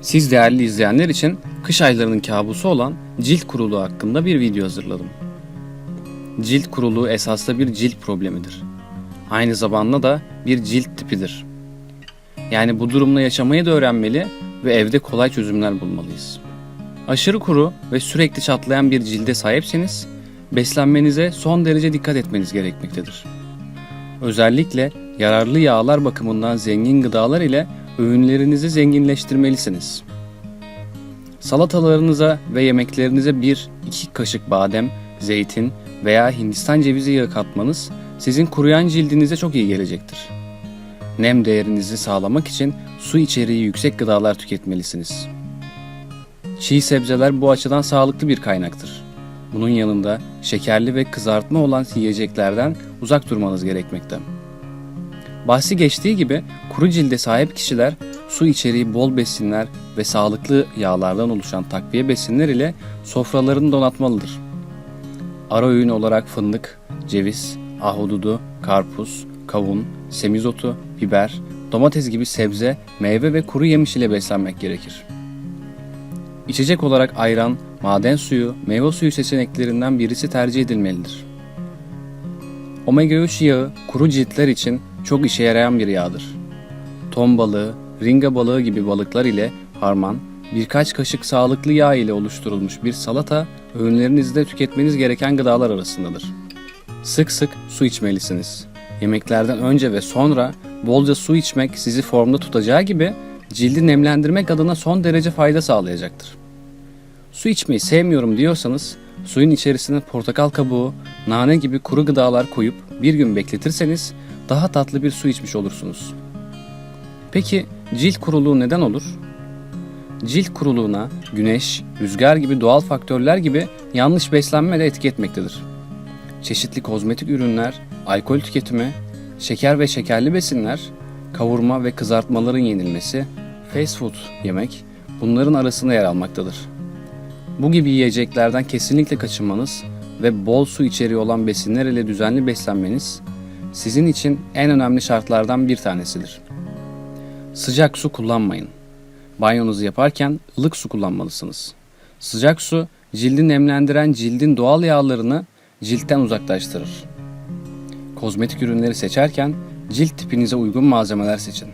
Siz değerli izleyenler için kış aylarının kabusu olan cilt kuruluğu hakkında bir video hazırladım. Cilt kuruluğu esasında bir cilt problemidir. Aynı zamanda da bir cilt tipidir. Yani bu durumla yaşamayı da öğrenmeli ve evde kolay çözümler bulmalıyız. Aşırı kuru ve sürekli çatlayan bir cilde sahipseniz beslenmenize son derece dikkat etmeniz gerekmektedir. Özellikle yararlı yağlar bakımından zengin gıdalar ile öğünlerinizi zenginleştirmelisiniz. Salatalarınıza ve yemeklerinize 1-2 kaşık badem, zeytin veya Hindistan cevizi yağı katmanız sizin kuruyan cildinize çok iyi gelecektir. Nem değerinizi sağlamak için su içeriği yüksek gıdalar tüketmelisiniz. Çiğ sebzeler bu açıdan sağlıklı bir kaynaktır. Bunun yanında şekerli ve kızartma olan yiyeceklerden uzak durmanız gerekmekte. Bahsi geçtiği gibi kuru cilde sahip kişiler su içeriği bol besinler ve sağlıklı yağlardan oluşan takviye besinler ile sofralarını donatmalıdır. Ara öğün olarak fındık, ceviz, ahududu, karpuz, kavun, semizotu, biber, domates gibi sebze, meyve ve kuru yemiş ile beslenmek gerekir. İçecek olarak ayran, maden suyu, meyve suyu seçeneklerinden birisi tercih edilmelidir. Omega 3 yağı kuru ciltler için çok işe yarayan bir yağdır. Ton balığı, ringa balığı gibi balıklar ile harman, birkaç kaşık sağlıklı yağ ile oluşturulmuş bir salata öğünlerinizde tüketmeniz gereken gıdalar arasındadır. Sık sık su içmelisiniz. Yemeklerden önce ve sonra bolca su içmek sizi formda tutacağı gibi cildi nemlendirmek adına son derece fayda sağlayacaktır. Su içmeyi sevmiyorum diyorsanız suyun içerisine portakal kabuğu, nane gibi kuru gıdalar koyup bir gün bekletirseniz daha tatlı bir su içmiş olursunuz. Peki cilt kuruluğu neden olur? Cilt kuruluğuna güneş, rüzgar gibi doğal faktörler gibi yanlış beslenme de etki etmektedir. Çeşitli kozmetik ürünler, alkol tüketimi, şeker ve şekerli besinler, kavurma ve kızartmaların yenilmesi, fast food yemek bunların arasında yer almaktadır. Bu gibi yiyeceklerden kesinlikle kaçınmanız ve bol su içeriği olan besinler ile düzenli beslenmeniz sizin için en önemli şartlardan bir tanesidir. Sıcak su kullanmayın. Banyonuzu yaparken ılık su kullanmalısınız. Sıcak su cildi nemlendiren cildin doğal yağlarını ciltten uzaklaştırır. Kozmetik ürünleri seçerken cilt tipinize uygun malzemeler seçin.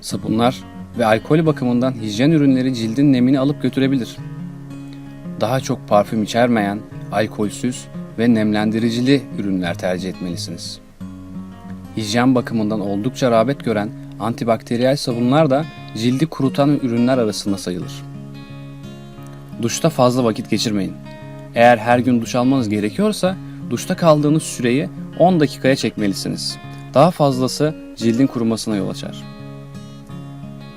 Sabunlar ve alkol bakımından hijyen ürünleri cildin nemini alıp götürebilir. Daha çok parfüm içermeyen, alkolsüz ve nemlendiricili ürünler tercih etmelisiniz. Hijyen bakımından oldukça rağbet gören antibakteriyel sabunlar da cildi kurutan ürünler arasında sayılır. Duşta fazla vakit geçirmeyin. Eğer her gün duş almanız gerekiyorsa duşta kaldığınız süreyi 10 dakikaya çekmelisiniz. Daha fazlası cildin kurumasına yol açar.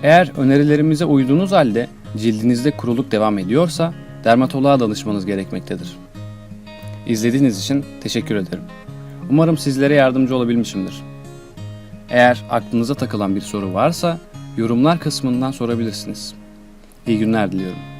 Eğer önerilerimize uyduğunuz halde cildinizde kuruluk devam ediyorsa dermatoloğa danışmanız gerekmektedir. İzlediğiniz için teşekkür ederim. Umarım sizlere yardımcı olabilmişimdir. Eğer aklınıza takılan bir soru varsa yorumlar kısmından sorabilirsiniz. İyi günler diliyorum.